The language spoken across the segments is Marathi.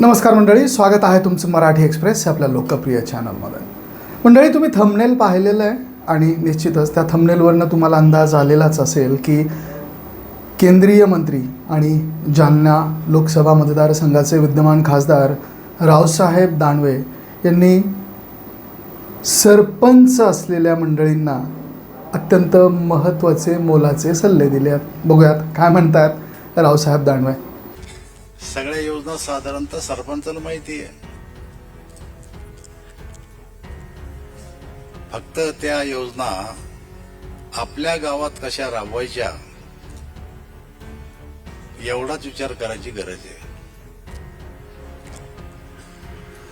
नमस्कार मंडळी स्वागत आहे तुमचं मराठी एक्सप्रेस आपल्या लोकप्रिय चॅनलमध्ये. मंडळी तुम्ही थंबनेल पाहिलेलं आहे आणि निश्चितच त्या थंबनेलवरनं तुम्हाला अंदाज आलेलाच असेल की केंद्रीय मंत्री आणि जालना लोकसभा मतदारसंघाचे विद्यमान खासदार रावसाहेब दानवे यांनी सरपंच असलेल्या मंडळींना अत्यंत महत्त्वाचे मोलाचे सल्ले दिले आहेत बघूयात काय म्हणतात रावसाहेब दानवे? सगळ्या योजना साधारणतः सरपंचाला माहिती आहे. फक्त त्या योजना आपल्या गावात कशा राबवायच्या एवढाच विचार करायची गरज आहे.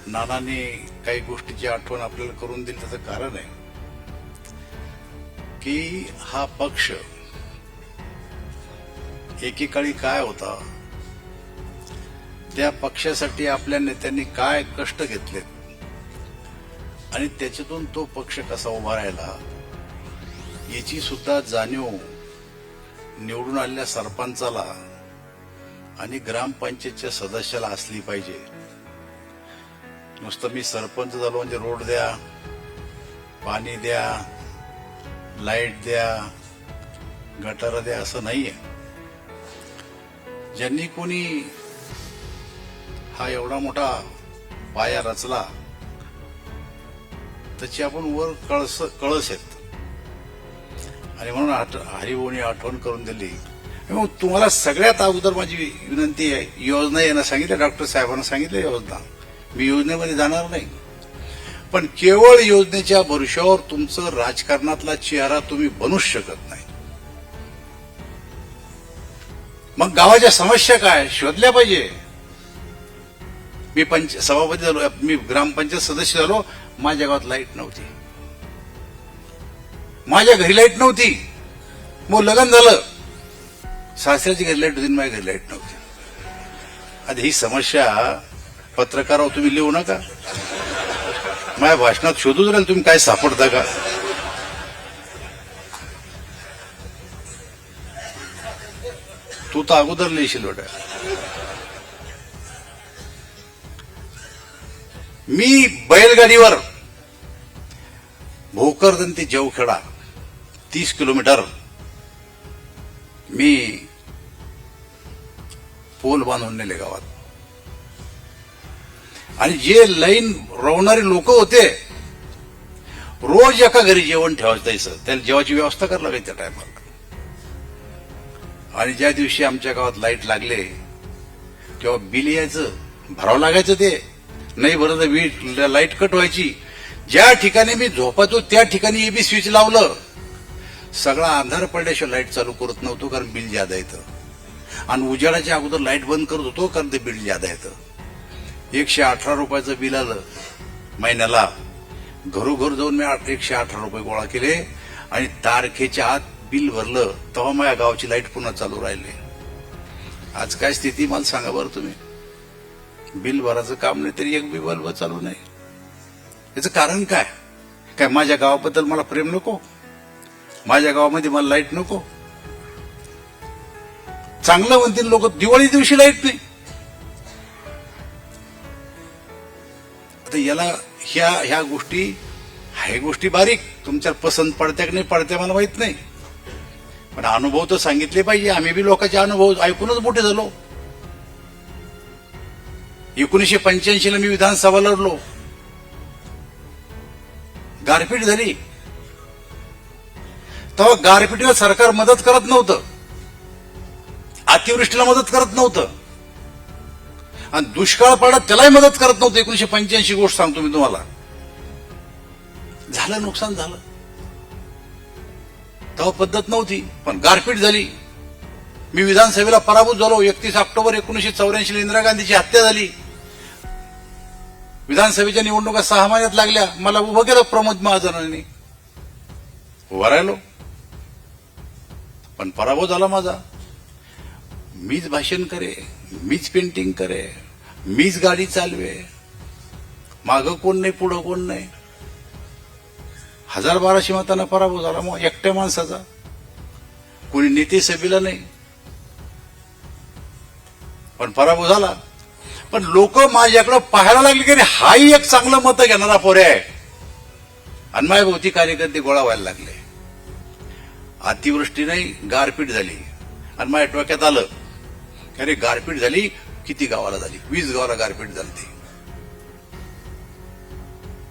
नानांनी काही गोष्टीची आठवण आपल्याला करून दिली त्याचं कारण आहे की हा पक्ष एकेकाळी काय होता? त्या पक्षासाठी आपल्या नेत्यांनी काय कष्ट घेतलेत? आणि त्याच्यातून तो पक्ष कसा उभा राहिला? याची सुद्धा जाणीव निवडून आलेल्या सरपंचाला आणि ग्रामपंचायतच्या सदस्याला असली पाहिजे. नुसतं मी सरपंच झालो म्हणजे रोड द्या पाणी द्या लाइट द्या गटार द्या असं नाहीये. ज्यांनी कोणी हा एवढा मोठा पाया रचला त्याची आपण वर कळस कळस आहेत. आणि म्हणून हरिभाऊनी आठवण करून दिली. मग तुम्हाला सगळ्यात अगोदर माझी विनंती आहे योजना यांना सांगितलं डॉक्टर साहेबांना सांगितलं योजना. मी योजनेमध्ये जाणार नाही. पण केवळ योजनेच्या भरोश्यावर तुमचं राजकारणातला चेहरा तुम्ही बनूच शकत नाही. मग गावाच्या समस्या काय? शोधल्या पाहिजे. मी पंच सभापती झालो मी ग्रामपंचायत सदस्य झालो माझ्या गावात लाइट नव्हती. माझ्या घरी लाइट नव्हती. मग लग्न झालं. सासऱ्याची घरी लाइट होती माझ्या घरी लाइट नव्हती. आता ही समस्या पत्रकारावर तुम्ही लिहू नका. माझ्या भाषणात शोधूच राहील तुम्ही काय सापडता का? तू तर अगोदर लिहिशील बेटा. मी बैलगाडीवर भोकरदन ते जवखेडा तीस किलोमीटर. मी पोल बांधून नेले गावात. आणि जे लाईन रोवणारे लोक होते रोज एका घरी जेवण ठेवायचं त्याचं त्याला जेवाची व्यवस्था करायला लागेल त्या टायमाला आणि ज्या दिवशी आमच्या गावात लाइट लागले तेव्हा बिल यायचं भरावं लागायचं ते. नाही बरं तर वीज लाइट कट व्हायची. ज्या ठिकाणी मी झोपायचो त्या ठिकाणी एबी स्विच लावलं. सगळा अंधार पडल्याशिवाय लाइट चालू करत नव्हतो कारण बिल ज्यादा येतं. आणि उजाडाच्या अगोदर लाइट बंद करत होतो कारण ते बिल ज्यादा येतं. एकशे अठरा रुपयाचं बिल आलं महिन्याला. घरोघर जाऊन मी आठ- एकशे अठरा रुपये गोळा केले आणि तारखेच्या आत बिल भरलं. तेव्हा माझ्या गावची लाइट पुन्हा चालू राहिली. आज काय स्थिती मला सांगा बरं तुम्ही. बिल भरायचं काम नाही तरी एक बी बल्ब चालू नाही. याचं कारण काय? काय माझ्या गावाबद्दल मला प्रेम नको? माझ्या गावामध्ये मला लाइट नको? चांगलं म्हणतील लोक दिवाळी दिवशी लाइट नाही. आता याला ह्या ह्या गोष्टी ह्या गोष्टी बारीक. तुमच्या पसंत पडत्या की नाही पडत्या मला माहीत नाही. पण अनुभव तर सांगितले पाहिजे. आम्ही बी लोकांचे अनुभव ऐकूनच मोठे झालो. एकोणीशे पंच्याऐंशी ला मी विधानसभा लढलो. गारपीट झाली. तेव्हा गारपिटीला सरकार मदत करत नव्हतं. अतिवृष्टीला मदत करत नव्हतं. आणि दुष्काळ पडला त्यालाही मदत करत नव्हतं. एकोणीशे पंच्याऐंशी गोष्ट सांगतो मी तुम्हाला. झालं नुकसान झालं. तेव्हा पद्धत नव्हती पण गारपीट झाली. मी विधानसभेला पराभूत झालो. एकतीस ऑक्टोबर एकोणीशे चौऱ्याऐंशी इंदिरा गांधीची हत्या झाली. विधानसभेच्या निवडणुका सहा महिन्यात लागल्या. मला उभं केलं प्रमोद महाजनांनी. उभा राहिलो. पण पराभव झाला माझा. मीच भाषण करे मीच पेंटिंग करे मीच गाडी चालवे. मागं कोण नाही पुढं कोण नाही. हजार बाराशे मतांना पराभव झाला मग एकट्या माणसाचा. कोणी नेते सभेला नाही. पण पराभव झाला. पण लोक माझ्याकडं पाहायला लागले की अरे हाही एक चांगलं मत घेणारा पोरे आहे. आणि माझ्या भोवती कार्यकर्ते गोळा व्हायला लागले. अतिवृष्टी नाही गारपीट झाली. आणि माझ्या डोक्यात आलं अरे गारपीट झाली किती गावाला झाली? वीस गावाला गारपीट झाली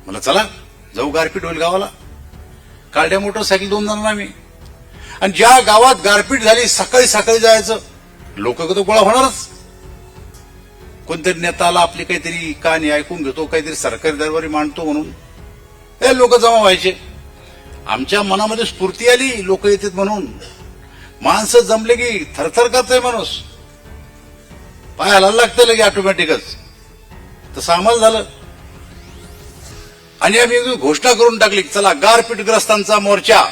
मला चला जाऊ गारपीट होईल गावाला. काळड्या मोटरसायकल दोन जाणार आम्ही. आणि ज्या गावात गारपीट झाली सकाळी सकाळी जायचं. लोक तर गोळा होणारच. कोणतरी नेताला आपली काहीतरी कहाणी ऐकून घेतो काहीतरी सरकारी दरबारी मांडतो म्हणून. हे लोक जमा व्हायचे. आमच्या मनामध्ये स्फूर्ती आली लोक येतात म्हणून. माणसं जमले की थरथर करतोय माणूस. पाय हलायला लागतं लगे ऑटोमॅटिकच तसं आम्हाला झालं. आणि आम्ही घोषणा करून टाकली चला गारपीटग्रस्तांचा मोर्चा.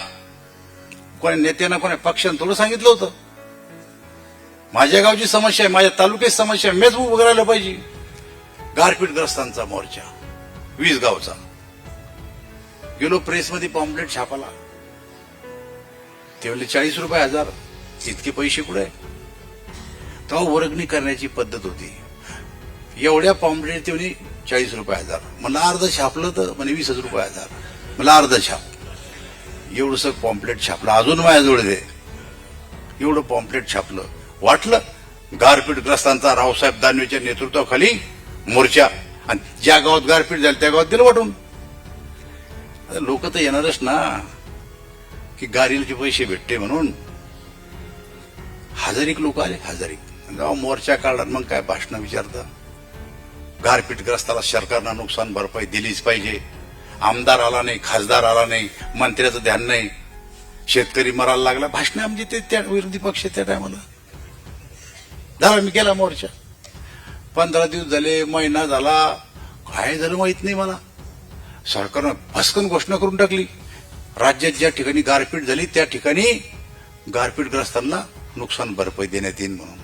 कोणी नेत्यानं कोणी पक्षानं थोडं सांगितलं होतं. माझ्या गावची समस्या आहे माझ्या तालुक्याची समस्या आहे. मीच उभं राहिलं पाहिजे. गारपीटग्रस्तांचा मोर्चा वीस गावचा. गेलो प्रेसमध्ये पॉम्पलेट छापाला. तेवढे चाळीस रुपये हजार. इतके पैसे कुठे? तेव्हा वर्गणी करण्याची पद्धत होती. एवढ्या पॉम्पलेट ते चाळीस रुपये हजार. मला अर्ध छापलं तर म्हणे वीस हजार रुपये हजार. मला अर्ध छाप. एवढंसं पॉम्पलेट छापलं. अजून माझ्याजवळ दे. एवढं पॉम्पलेट छापलं. वाटलं गारपीटग्रस्तांचा रावसाहेब दानवेच्या नेतृत्वाखाली मोर्चा आणि ज्या गावात गारपीट झाली त्या गावात दिलं वाटून. लोक तर येणारच ना की गारीलचे पैसे भेटते म्हणून. हजारिक लोक आले हजारिक जेव्हा मोर्चा काढला मग काय भाषण विचारता? गारपीटग्रस्ताला सरकारनं नुकसान भरपाई दिलीच पाहिजे. आमदार आला नाही खासदार आला नाही मंत्र्याचं ध्यान नाही. शेतकरी मरायला लागला भाषण म्हणजे ते त्या विरोधी पक्ष त्या टायमाला झाला मी केला मोर्चा. पंधरा दिवस झाले महिना झाला काय झालं माहीत नाही मला. सरकारनं भस्कन घोषणा करून टाकली. राज्यात ज्या ठिकाणी गारपीट झाली त्या ठिकाणी गारपीटग्रस्तांना नुकसान भरपाई देण्यात येईल म्हणून.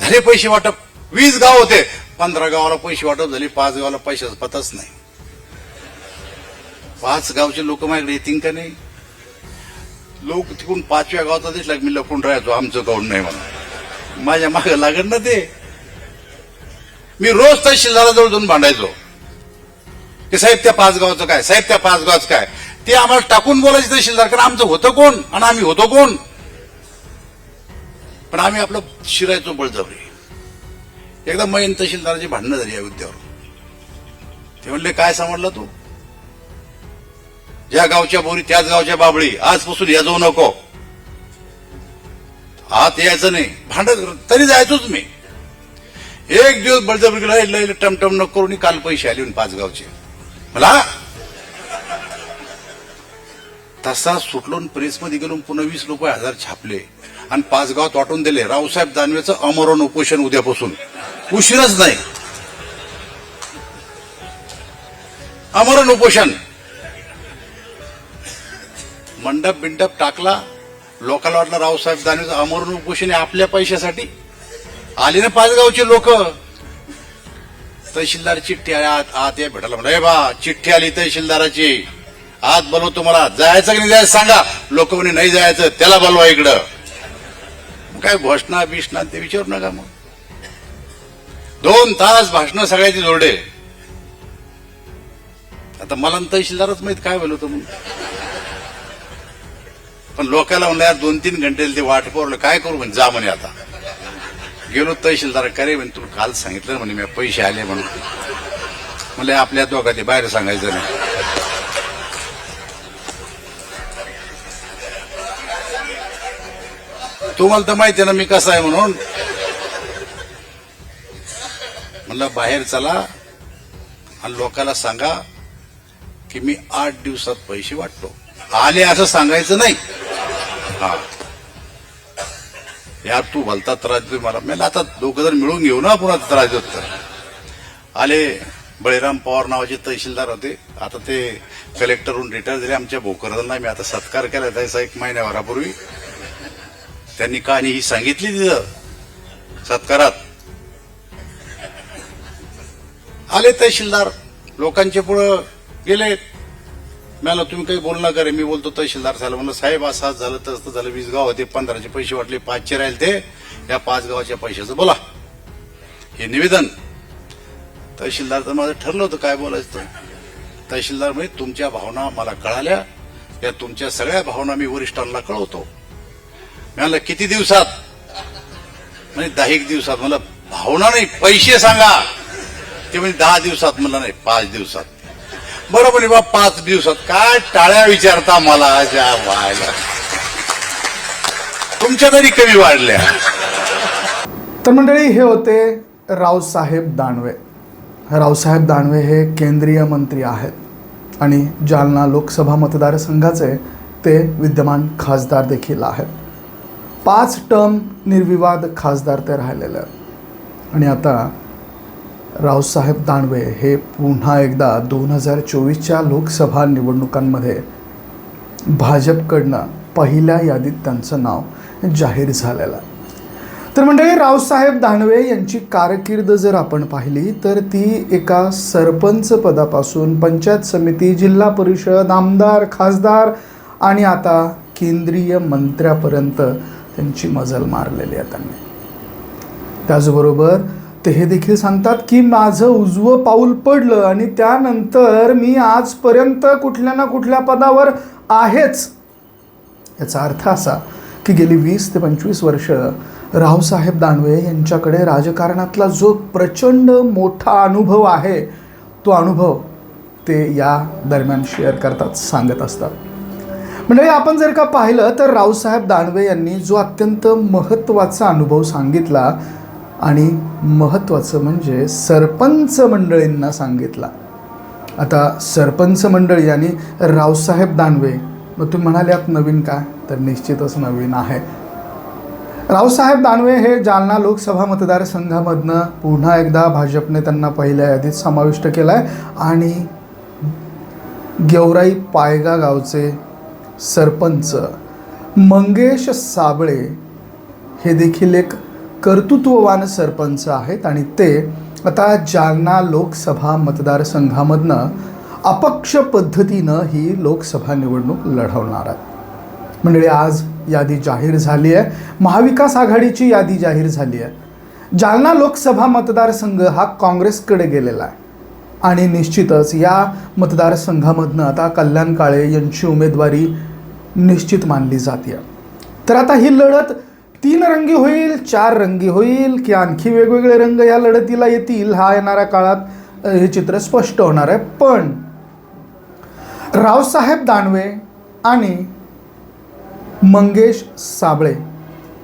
झाले पैसे वाटप. वीस गाव होते. पंधरा गावाला पैसे वाटप झाले पाच गावाला पैशाचा पताच नाही. पाच गावचे लोक माझ्याकडे येतील का नाही? लोक तिकडून पाचव्या गावाचा दिसला मी लपून राहायचो आमचं गाऊन नाही म्हणून. माझ्या मागे लागण ना ते. मी रोज त्या शेजाराजवळ जाऊन भांडायचो. की साहेब त्या पाच गावाचं काय? साहेब त्या पाच गावाचं काय? ते आम्हाला टाकून बोलायचे शेजार कारण आमचं होतं कोण? आणि आम्ही होतो कोण? पण आम्ही आपलं शिरायचो बळजबरी. एकदा मैन तहसीलदाराची भांडणं झाली या मुद्द्यावर ते म्हणले काय समजलं तू? ज्या गावच्या बोरी त्याच गावच्या बाबळी. आजपासून या जाऊ नको. आत यायचं नाही. भांडत तरी जायचोच मी. एक दिवस बळजबरी टमटम नको करून काल पैसे आले पाच गावचे. मला? तसा सुटलो प्रेसमध्ये गेलो पुन्हा वीस रुपये हजार छापले. आणि पाच गाव वाटून दिले. रावसाहेब दानवेचं अमरण उपोषण उद्यापासून. उशीरच नाही. अमरण उपोषण. मंडप बिंडप टाकला. लोकांना वाटलं रावसाहेब दानवे अमरण उपोषण आपल्या पैशासाठी. आले ना पाचगावचे लोक. तहसीलदार चिठ्ठी आली आत आत या भेटायला म्हणा बा चिठ्ठी आली तहसीलदाराची. आत बोलव तुम्हाला. जायचं की नाही जायचं सांगा. लोक म्हणे नाही जायचं. त्याला बोलवा इकडं. काय घोषणा बिषणा ते विचारू नका मग. दोन तास भाषण सगळ्याचे जोडे आता मला तहसीलदारच माहीत काय बोलत होतं म्हणून. पण लोकांना म्हणलं यार दोन तीन घंटे ते वाट पोरलं काय करू म्हणजे जा म्हणे आता. गेलो तहसीलदार करे म्हणे तू काल सांगितलं म्हणे मी पैसे आले म्हणून. म्हणले आपल्या दोघा ते बाहेर सांगायचं नाही. तुम्हाला तर माहिती ना मी कसा आहे म्हणून. म्हणलं बाहेर चला आणि लोकांना सांगा की मी आठ दिवसात पैसे वाटतो. आले असं सांगायचं नाही. हा यार तू भलता त्रास मला. मी आता दोघं जण मिळून घेऊ ना पुन्हा त्रास देत तर आले बळीराम पवार नावाचे तहसीलदार होते. आता ते कलेक्टरहून रिटायर झाले. आमच्या भोकरदांना मी आता सत्कार केला त्याचा एक महिन्याभरापूर्वी. त्यांनी कहाणी ही सांगितली तिथं. सत्कारात. आले तहसीलदार. लोकांचे पुढं गेले मला तुम्ही काही बोलणं करे मी बोलतो तहसीलदार साहेब म्हणलं साहेब असं झालं तसं झालं वीस गाव होते पंधराचे पैसे वाटले पाचशे राहिले ते या पाच गावाच्या पैशाचं बोला. हे निवेदन तहसीलदार तर माझं ठरलं होतं काय बोलायचं तहसीलदार म्हणजे तुमच्या भावना मला कळाल्या या तुमच्या सगळ्या भावना मी वरिष्ठांना कळवतो. मी किती दिवसात? म्हणजे दहा एक दिवसात. मला भावना नाही पैसे सांगा. ते म्हणजे दहा दिवसात. मला नाही पाच दिवसात. बरं म्हणे बा पाच दिवसात. काय टाळ्या विचारता मला ज्या व्हायला तुमच्या तरी कमी वाढल्या. तर मंडळी हे होते रावसाहेब दानवे. रावसाहेब दानवे हे केंद्रीय मंत्री आहेत. आणि जालना लोकसभा मतदारसंघाचे ते विद्यमान खासदार देखील आहेत. पाच टर्म निर्विवाद खासदार ते राहिलेले आहेत. आणि आता रावसाहेब दानवे हे पुन्हा एकदा दोन हजार चोवीसच्या लोकसभा निवडणुकांमध्ये भाजपकडनं पहिल्या यादीत त्यांचं नाव जाहीर झालेलं. तर मंडळी रावसाहेब दानवे यांची कारकीर्द जर आपण पाहिली तर ती एका सरपंच पदापासून पंचायत समिती जिल्हा परिषद आमदार खासदार आणि आता केंद्रीय मंत्र्यापर्यंत त्यांची मजल मारलेली आहे त्यांनी. त्याचबरोबर ते हे देखील सांगतात की माझं उजवं पाऊल पडलं आणि त्यानंतर मी आजपर्यंत कुठल्या ना कुठल्या पदावर आहेच. याचा अर्थ असा की गेली वीस ते पंचवीस वर्ष रावसाहेब दानवे यांच्याकडे राजकारणातला जो प्रचंड मोठा अनुभव आहे तो अनुभव ते या दरम्यान शेअर करतात सांगत असतात. म्हणजे आपण जर का पाहिलं तर रावसाहेब दानवे यांनी जो अत्यंत महत्त्वाचा अनुभव सांगितला आणि महत्त्वाचं म्हणजे सरपंच मंडळींना सांगितला. आता सरपंच मंडळी आणि रावसाहेब दानवे. मग तुम्ही म्हणाल्यात नवीन काय? तर निश्चितच नवीन आहे. रावसाहेब दानवे हे जालना लोकसभा मतदारसंघामधनं पुन्हा एकदा भाजपने त्यांना पहिल्या यादीत समाविष्ट केला आहे आणि गेवराई पायगा गावचे सरपंच मंगेश साबळे हे देखील एक कर्तृत्ववान सरपंच आहेत आणि ते आता जालना लोकसभा मतदारसंघामधनं अपक्ष पद्धतीनं ही लोकसभा निवडणूक लढवणार आहेत. मंडळी आज यादी जाहीर झाली आहे. महाविकास आघाडीची यादी जाहीर झाली आहे. जालना लोकसभा मतदारसंघ हा काँग्रेसकडे गेलेला आहे. आणि निश्चितच या मतदारसंघामधनं आता कल्याण काळे यांची उमेदवारी निश्चित मानली जाते तर आता ही लढत तीन रंगी होईल चार रंगी होईल की आणखी वेगवेगळे रंग या लढतीला येतील हा येणाऱ्या काळात हे चित्र स्पष्ट होणार आहे. पण रावसाहेब दानवे आणि मंगेश साबळे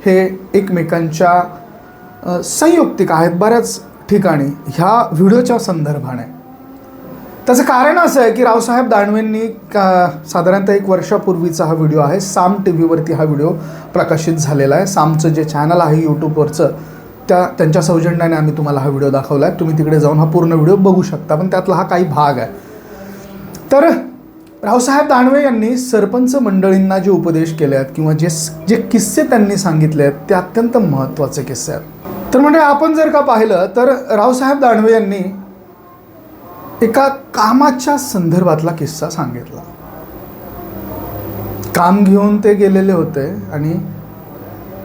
हे एकमेकांच्या संयुक्तिक आहेत बऱ्याच ठिकाणी. ह्या व्हिडिओच्या संदर्भाने. त्याचं कारण असं आहे की रावसाहेब दानवेंनी का साधारणतः एक वर्षापूर्वीचा हा व्हिडिओ आहे. साम टी व्हीवरती हा व्हिडिओ प्रकाशित झालेला आहे. सामचं जे चॅनल आहे यूट्यूबवरचं त्या त्यांच्या सौजन्याने आम्ही तुम्हाला हा व्हिडिओ दाखवला आहे. तुम्ही तिकडे जाऊन हा पूर्ण व्हिडिओ बघू शकता पण त्यातला हा काही भाग आहे. तर रावसाहेब दानवे यांनी सरपंच मंडळींना जे उपदेश केले आहेत किंवा जे जे किस्से त्यांनी सांगितले आहेत ते अत्यंत महत्त्वाचे किस्से आहेत. तर म्हणजे आपण जर का पाहिलं तर रावसाहेब दानवे यांनी एका कामाच्या संदर्भातला किस्सा सांगितला. काम घेऊन ते गेलेले होते आणि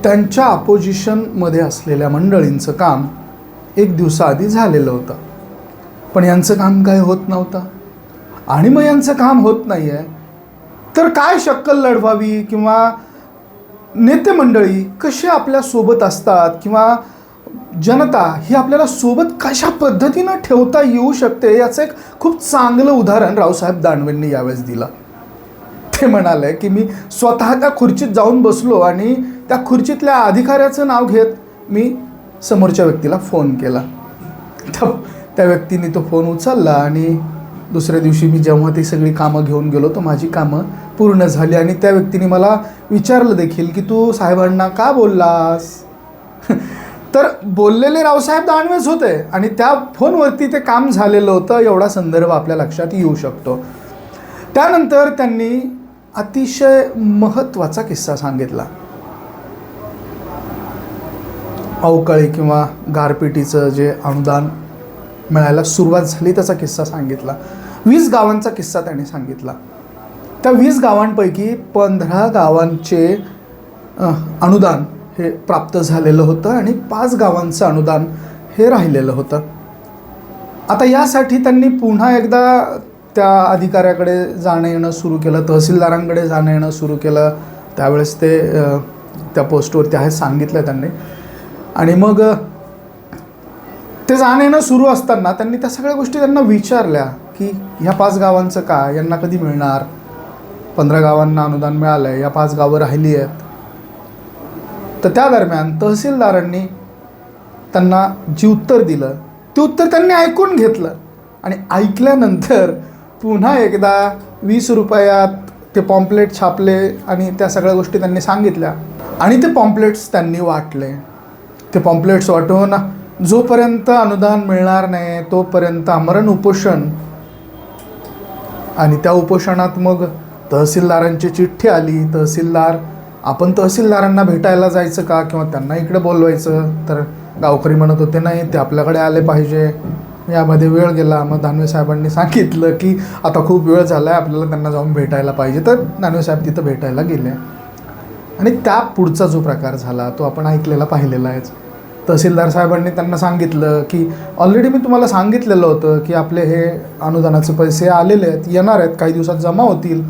त्यांच्या अपोजिशनमध्ये असलेल्या मंडळींचं काम एक दिवसाआधी झालेलं होतं. पण यांचं काम काय होत नव्हतं? आणि मग यांचं काम होत नाही आहे तर काय शक्कल लढवावी? किंवा नेते मंडळी कसे आपल्यासोबत असतात? किंवा जनता ही आपल्याला सोबत कशा पद्धतीनं ठेवता येऊ शकते याचं एक खूप चांगलं उदाहरण रावसाहेब दानवेंनी यावेळेस दिलं. ते म्हणाले की मी स्वतः त्या खुर्चीत जाऊन बसलो आणि त्या खुर्चीतल्या अधिकाऱ्याचं नाव घेत मी समोरच्या व्यक्तीला फोन केला. त्या त्या व्यक्तीने तो फोन उचलला आणि दुसऱ्या दिवशी मी जेव्हा ती सगळी कामं घेऊन गेलो तर माझी कामं पूर्ण झाली आणि त्या व्यक्तीने मला विचारलं देखील की तू साहेबांना का बोललास? तर बोललेले रावसाहेब दानवेच होते आणि त्या फोनवरती ते काम झालेलं होतं एवढा संदर्भ आपल्या लक्षात येऊ शकतो. त्यानंतर त्यांनी अतिशय महत्त्वाचा किस्सा सांगितला. अवकाळी किंवा गारपिटीचं जे अनुदान मिळायला सुरुवात झाली त्याचा किस्सा सांगितला. वीस गावांचा किस्सा त्यांनी सांगितला. त्या वीस गावांपैकी पंधरा गावांचे अनुदान हे प्राप्त झालेलं होतं आणि पाच गावांचं अनुदान हे राहिलेलं होतं. आता यासाठी त्यांनी पुन्हा एकदा त्या अधिकाऱ्याकडे जाणं येणं सुरू केलं तहसीलदारांकडे जाणं येणं सुरू केलं. त्यावेळेस ते त्या पोस्टवरती आहे सांगितलं त्यांनी. आणि मग ते जाणं येणं सुरू असताना त्यांनी त्या सगळ्या गोष्टी त्यांना विचारल्या की ह्या पाच गावांचं काय? यांना कधी मिळणार? पंधरा गावांना अनुदान मिळालं आहे या पाच गावं राहिली आहेत. तर त्या दरम्यान तहसीलदारांनी त्यांना जी उत्तर दिलं ते उत्तर त्यांनी ऐकून घेतलं. आणि ऐकल्यानंतर पुन्हा एकदा वीस रुपयात ते पॉम्पलेट छापले आणि त्या सगळ्या गोष्टी त्यांनी सांगितल्या. आणि ते पॉम्पलेट्स त्यांनी वाटले. ते पॉम्पलेट्स वाटून जोपर्यंत अनुदान मिळणार नाही तोपर्यंत आमरण उपोषण. आणि त्या उपोषणात मग तहसीलदारांची चिठ्ठी आली. तहसीलदार आपण तहसीलदारांना भेटायला जायचं का? किंवा त्यांना इकडे बोलवायचं? तर गावकरी म्हणत होते नाही ते आपल्याकडे आले पाहिजे. यामध्ये वेळ गेला. मग दानवे साहेबांनी सांगितलं की आता खूप वेळ झाला आहे आपल्याला त्यांना जाऊन भेटायला पाहिजे. तर दानवे साहेब तिथं भेटायला गेले. आणि त्या पुढचा जो प्रकार झाला तो आपण ऐकलेला पाहिलेला आहेच तहसीलदार साहेबांनी त्यांना सांगितलं की ऑलरेडी मी तुम्हाला सांगितलेलं होतं की आपले हे अनुदानाचे पैसे आलेले आहेत येणार आहेत काही दिवसात जमा होतील.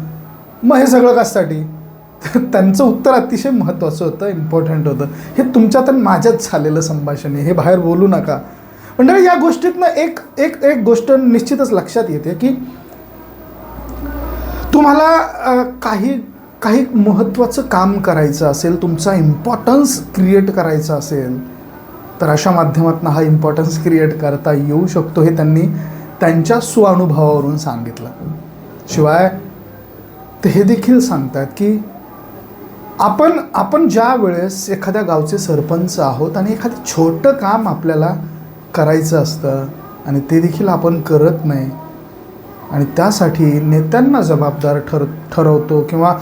मग हे सगळं कशासाठी? तर त्यांचं उत्तर अतिशय महत्त्वाचं होतं इम्पॉर्टंट होतं. हे तुमच्यात आणि माझ्यात झालेलं संभाषण आहे हे बाहेर बोलू नका. म्हणजे या गोष्टीतनं एक एक एक गोष्ट निश्चितच लक्षात येते की तुम्हाला काही काही महत्त्वाचं काम करायचं असेल तुमचा इम्पॉर्टन्स क्रिएट करायचा असेल तर अशा माध्यमातून हा इम्पॉर्टन्स क्रिएट करता येऊ शकतो हे त्यांनी त्यांच्या स्वानुभवावरून सांगितलं. शिवाय ते हे देखील सांगतात की आपण आपण ज्या वेळेस एखाद्या गावचे सरपंच आहोत आणि एखादं छोटं काम आपल्याला करायचं असतं आणि ते देखील आपण करत नाही आणि त्यासाठी नेत्यांना जबाबदार ठर ठरवतो किंवा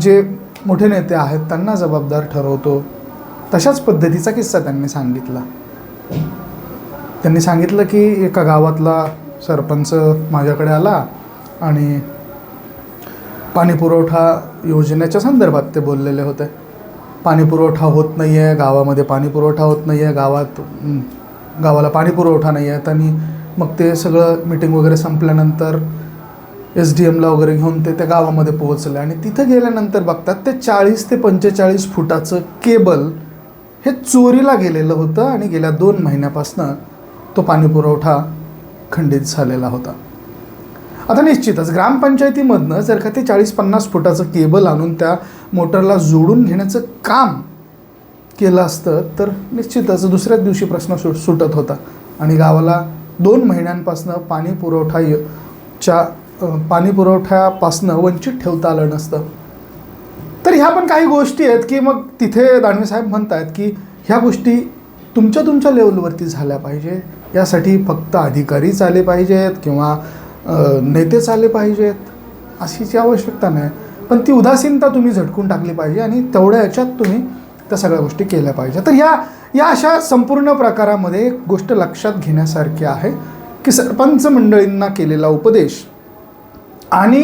जे मोठे नेते आहेत त्यांना जबाबदार ठरवतो तशाच पद्धतीचा किस्सा त्यांनी सांगितला. त्यांनी सांगितलं की एका गावातला सरपंच माझ्याकडे आला आणि पाणीपुरवठा योजनेच्या संदर्भात ते बोललेले होते. पाणीपुरवठा होत नाही आहे गावामध्ये पाणीपुरवठा होत नाही आहे गावात गावाला पाणीपुरवठा नाही आहे आणि मग ते सगळं मिटिंग वगैरे संपल्यानंतर एस डी एमला वगैरे घेऊन ते त्या गावामध्ये पोहोचले. आणि तिथं गेल्यानंतर बघतात ते चाळीस ते पंचेचाळीस फुटाचं केबल हे चोरीला गेलेलं होतं आणि गेल्या दोन महिन्यापासनं तो पाणीपुरवठा खंडित झालेला होता. आता निश्चितच ग्रामपंचायतीमधनं जर का ते चाळीस पन्नास फुटाचं केबल आणून त्या मोटरला जोडून घेण्याचं काम केलं असतं तर निश्चितच दुसऱ्याच दिवशी प्रश्न सु सुटत होता. आणि गावाला दोन महिन्यांपासनं पाणी पुरवठा य- च्या पाणी पुरवठ्यापासनं वंचित ठेवता आलं नसतं. तर ह्या पण काही गोष्टी आहेत की मग तिथे दानवे साहेब म्हणतात की ह्या गोष्टी तुमच्या तुमच्या लेवलवरती झाल्या पाहिजे. यासाठी फक्त अधिकारीच आले पाहिजेत किंवा नेतेच आले पाहिजेत अशीची आवश्यकता नाही. पण ती उदासीनता तुम्ही झटकून टाकली पाहिजे आणि तेवढ्या याच्यात तुम्ही त्या सगळ्या गोष्टी केल्या पाहिजे तर या या अशा संपूर्ण प्रकारामध्ये एक गोष्ट लक्षात घेण्यासारखी आहे की सरपंच मंडळींना केलेला उपदेश आणि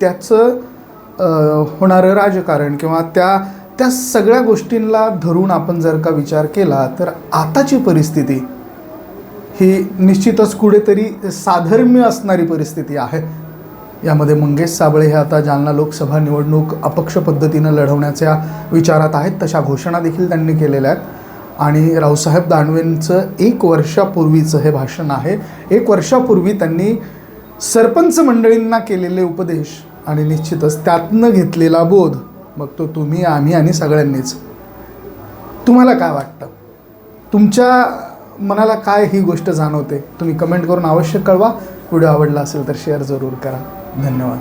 त्याचं होणारं राजकारण किंवा त्या त्या सगळ्या गोष्टींना धरून आपण जर का विचार केला तर आताची परिस्थिती ही निश्चितच कुठेतरी साधर्म्य असणारी परिस्थिती आहे. यामध्ये मंगेश साबळे हे आता जालना लोकसभा निवडणूक अपक्ष पद्धतीनं लढवण्याच्या विचारात आहेत. तशा घोषणा देखील त्यांनी केलेल्या आहेत. आणि रावसाहेब दानवेंचं एक वर्षापूर्वीचं हे भाषण आहे. एक वर्षापूर्वी त्यांनी सरपंच मंडळींना केलेले उपदेश आणि निश्चितच त्यातनं घेतलेला बोध. मग तो तुम्ही आम्ही आणि सगळ्यांनीच. तुम्हाला काय वाटतं? तुमच्या मनाला काय ही गोष्ट जाणवते तुम्ही कमेंट करून अवश्य कळवा. व्हिडिओ आवडला असेल तर शेअर जरूर करा. धन्यवाद.